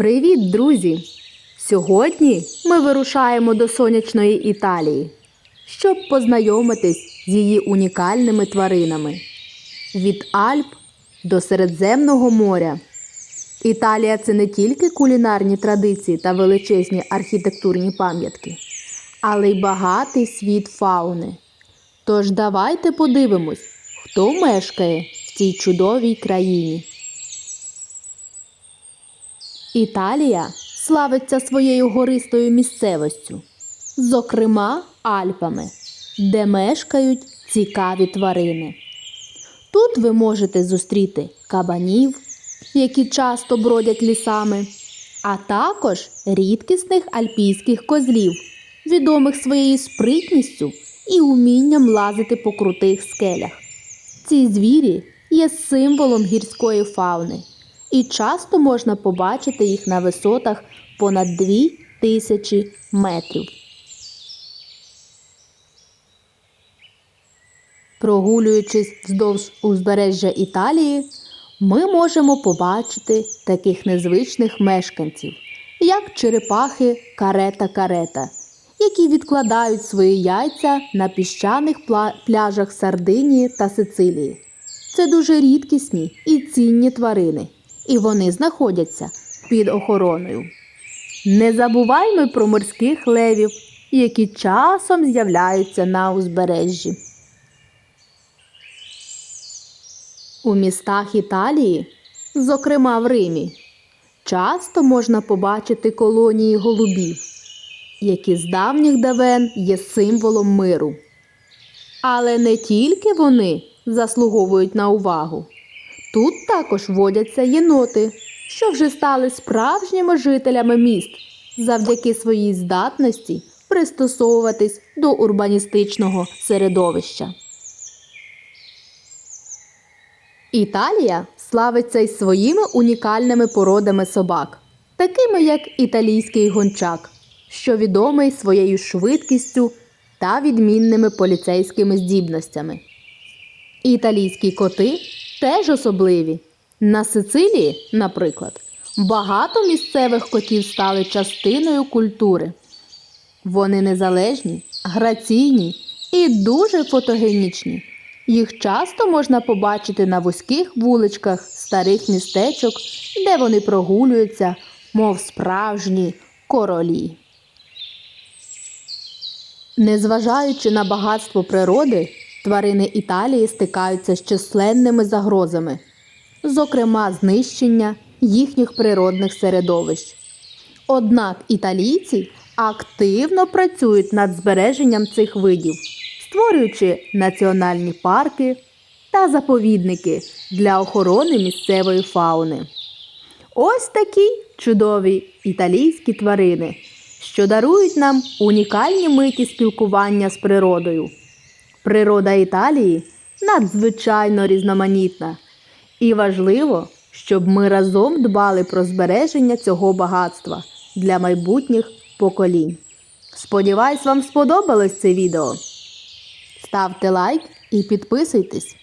Привіт, друзі! Сьогодні ми вирушаємо до сонячної Італії, щоб познайомитись з її унікальними тваринами від Альп до Середземного моря. Італія це не тільки кулінарні традиції та величезні архітектурні пам'ятки, але й багатий світ фауни. Тож давайте подивимось, хто мешкає в цій чудовій країні. Італія славиться своєю гористою місцевостю, зокрема Альпами, де мешкають цікаві тварини. Тут ви можете зустріти кабанів, які часто бродять лісами, а також рідкісних альпійських козлів, відомих своєю спритністю і умінням лазити по крутих скелях. Ці звірі є символом гірської фауни, і часто можна побачити їх на висотах понад 2000 метрів. Прогулюючись вздовж узбережжя Італії, ми можемо побачити таких незвичних мешканців, як черепахи карета-карета, які відкладають свої яйця на піщаних пляжах Сардинії та Сицилії. Це дуже рідкісні і цінні тварини, і вони знаходяться під охороною. Не забуваймо про морських левів, які часом з'являються на узбережжі. У містах Італії, зокрема в Римі, часто можна побачити колонії голубів, які з давніх давен є символом миру. Але не тільки вони заслуговують на увагу. Тут також водяться єноти, що вже стали справжніми жителями міст завдяки своїй здатності пристосовуватись до урбаністичного середовища. Італія славиться й своїми унікальними породами собак, такими як італійський гончак, що відомий своєю швидкістю та відмінними поліцейськими здібностями. Італійські коти теж особливі. На Сицилії, наприклад, багато місцевих котів стали частиною культури. Вони незалежні, граційні і дуже фотогенічні. Їх часто можна побачити на вузьких вуличках старих містечок, де вони прогулюються, мов справжні королі. Незважаючи на багатство природи, тварини Італії стикаються з численними загрозами, зокрема знищення їхніх природних середовищ. Однак італійці активно працюють над збереженням цих видів, створюючи національні парки та заповідники для охорони місцевої фауни. Ось такі чудові італійські тварини, що дарують нам унікальні миті спілкування з природою. Природа Італії надзвичайно різноманітна, і важливо, щоб ми разом дбали про збереження цього багатства для майбутніх поколінь. Сподіваюсь, вам сподобалось це відео. Ставте лайк і підписуйтесь.